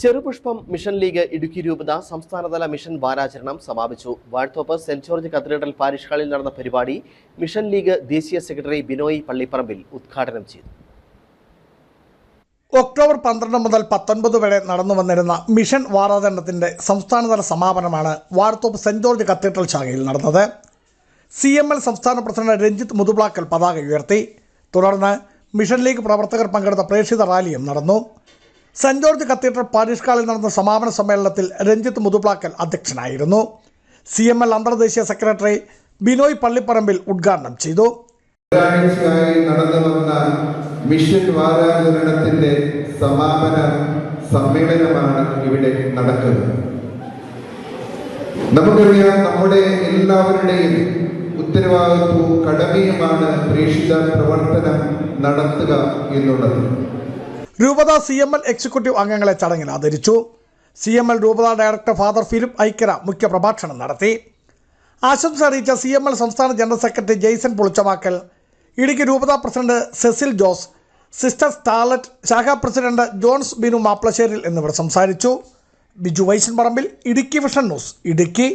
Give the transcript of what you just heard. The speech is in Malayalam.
ചെറുപുഷ്പം മിഷൻ ലീഗ് ഇടുക്കി രൂപത സംസ്ഥാനതല മിഷൻ വാരാചരണം സമാപിച്ചു. Vazhathope saint George cathedral parish ഹാളിൽ നടന്ന പരിപാടി മിഷൻ ലീഗ് ദേശീയ സെക്രട്ടറി ബിനോയ് പള്ളിപ്പറമ്പിൽ ഉദ്ഘാടനം ചെയ്തു. ഒക്ടോബർ പന്ത്രണ്ട് മുതൽ പത്തൊൻപത് വരെ നടന്നു വന്നിരുന്ന മിഷൻ വാരാചരണത്തിന്റെ സംസ്ഥാനതല സമാപനമാണ് വാഴത്തോപ്പ് സെന്റ് ജോർജ് കത്തീഡ്രൽ ശാഖയിൽ നടന്നത്. സി എം എൽ സംസ്ഥാന പ്രസിഡന്റ് രഞ്ജിത്ത് മുതുപ്ലാക്കൽ പതാക ഉയർത്തി. തുടർന്ന് മിഷൻ ലീഗ് പ്രവർത്തകർ പങ്കെടുത്ത പ്രേക്ഷിത റാലിയും നടന്നു. സെന്റ് ജോർജ് കത്തീഡ്രൽ പാരീഷ് ഹാളിൽ നടന്ന സമാപന സമ്മേളനത്തിൽ രഞ്ജിത്ത് മുതുപ്ലാക്കൽ അധ്യക്ഷനായിരുന്നു. സി എം എൽ അന്തർദേശീയ സെക്രട്ടറി ബിനോയ് പള്ളിപ്പറമ്പിൽ ഉദ്ഘാടനം ചെയ്തു. നടന്നു വന്ന മിഷൻ വാരാചരണത്തിന്റെ സമാപന സമ്മേളനമാണ് ഇവിടെ നടക്കുന്നത്. നമുക്കറിയാം നമ്മുടെ എല്ലാവരുടെയും ഉത്തരവാദിത്വവും കടമയുമാണ് പ്രേക്ഷിത പ്രവർത്തനം നടത്തുക എന്നുള്ളത്. രൂപത സി എം എൽ എക്സിക്യൂട്ടീവ് അംഗങ്ങളെ ചടങ്ങിൽ ആദരിച്ചു. സി എം എൽ രൂപത ഡയറക്ടർ ഫാദർ ഫിലിപ്പ് ഐക്കര മുഖ്യപ്രഭാഷണം നടത്തി. ആശംസ അറിയിച്ച സി എം എൽ സംസ്ഥാന ജനറൽ സെക്രട്ടറി ജെയ്സൺ പുളിച്ചമാക്കൽ ഇടുക്കി രൂപത പ്രസിഡന്റ് സെസിൽ ജോസ് സിസ്റ്റർ സ്റ്റാർലറ്റ് ശാഖാ പ്രസിഡന്റ് ജോൺസ് ബിനു മാപ്ലശ്ശേരിൽ എന്നിവർ സംസാരിച്ചു. Biju Vaishan Parambil Idukki vision news Idukki.